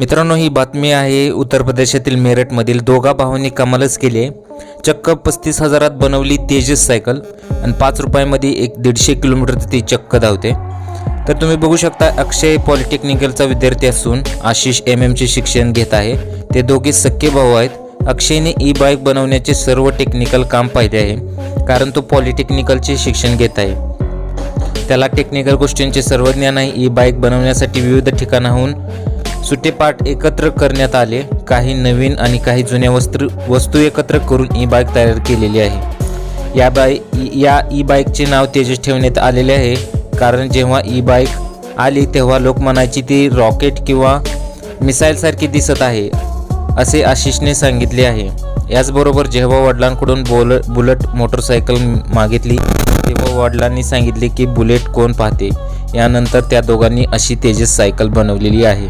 मित्रांनो ही बातमी आहे उत्तर प्रदेशातील मेरठमधील. दोघा भावांनी कमालच केली आहे. चक्क पस्तीस हजारात बनवली तेजस सायकल आणि पाच रुपयामध्ये एक दीडशे किलोमीटर ती चक्क धावते. तर तुम्ही बघू शकता अक्षय पॉलिटेक्निकलचा विद्यार्थी असून आशिष एम एमचे शिक्षण घेत आहे. ते दोघे सख्खे भाऊ आहेत. अक्षयने ई बाईक बनवण्याचे सर्व टेक्निकल काम पाहिले आहे कारण तो पॉलिटेक्निकलचे शिक्षण घेत आहे. त्याला टेक्निकल गोष्टींचे सर्व ज्ञान आहे. ई बाईक बनवण्यासाठी विविध ठिकाणाहून सुटेपाट एकत्र करण्यात आले. काही नवीन आणि काही जुन्या वस्त्र वस्तू एकत्र करून ई बाईक तयार केलेली आहे. या बाई या ई बाईकचे नाव तेजस ठेवण्यात आलेले आहे. कारण जेव्हा ई बाईक आली तेव्हा लोक म्हणायची ती रॉकेट किंवा मिसाईलसारखी दिसत आहे असे आशिषने सांगितले आहे. याचबरोबर जेव्हा वडिलांकडून बोल बुलेट मोटरसायकल मागितली तेव्हा वडिलांनी सांगितले की बुलेट कोण पाहते? यानंतर त्या दोघांनी अशी तेजस सायकल बनवलेली आहे.